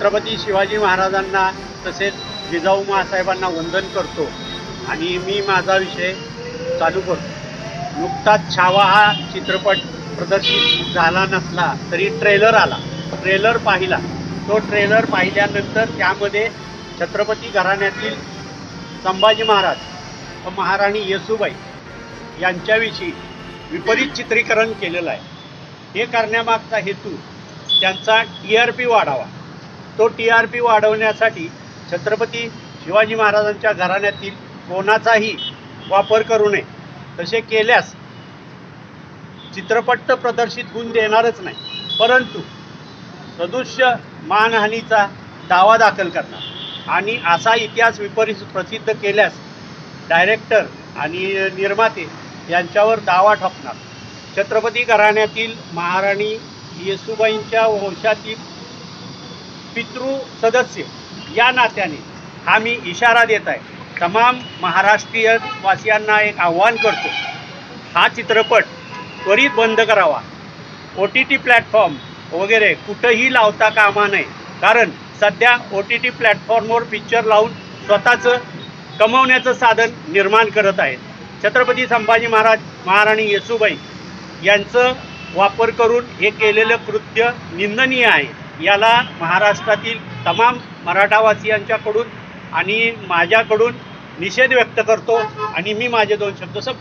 छत्रपती शिवाजी महाराजांना तसेच जिजाऊ महासाहेबांना वंदन करतो आणि मी माझा विषय चालू करतो. नुकताच छावा हा चित्रपट प्रदर्शित झाला नसला तरी ट्रेलर आला. ट्रेलर पाहिला. तो ट्रेलर पाहिल्यानंतर त्यामध्ये छत्रपती घराण्यातील संभाजी महाराज व महाराणी येसूबाई यांच्याविषयी विपरीत चित्रीकरण केलेलं आहे. हे करण्यामागचा हेतू त्यांचा टी आर पी वाढावा. तो टी आर पी वाढवण्यासाठी छत्रपती शिवाजी महाराजांच्या घराण्यातील कोणाचाही वापर करू नये. तसे केल्यास चित्रपट तर प्रदर्शित होऊन देणारच नाही परंतु सदृश्य मानहानीचा दावा दाखल करणार. आणि असा इतिहास विपरीत प्रसिद्ध केल्यास डायरेक्टर आणि निर्माते यांच्यावर दावा ठोकणार. छत्रपती घराण्यातील महाराणी येसुबाईंच्या वंशातील पितृ सदस्य. या नात्याने हा मी इशारा देत आहे. तमाम महाराष्ट्रीय वासियांना एक आव्हान करतो. हा चित्रपट त्वरित बंद करावा. ओ टी टी प्लॅटफॉर्म वगैरे कुठंही लावता कामा नये. कारण सध्या ओ टी टी प्लॅटफॉर्मवर पिक्चर लावून स्वतःचं कमवण्याचं साधन निर्माण करत आहेत. छत्रपती संभाजी महाराज महाराणी येसूबाई यांचं वापर करून हे केलेलं कृत्य निंदनीय आहे. याला महाराष्ट्रातील तमाम मराठावासियांच्याकडून आणि माझ्याकडून निषेध व्यक्त करतो आणि मी माझे दोन शब्द संप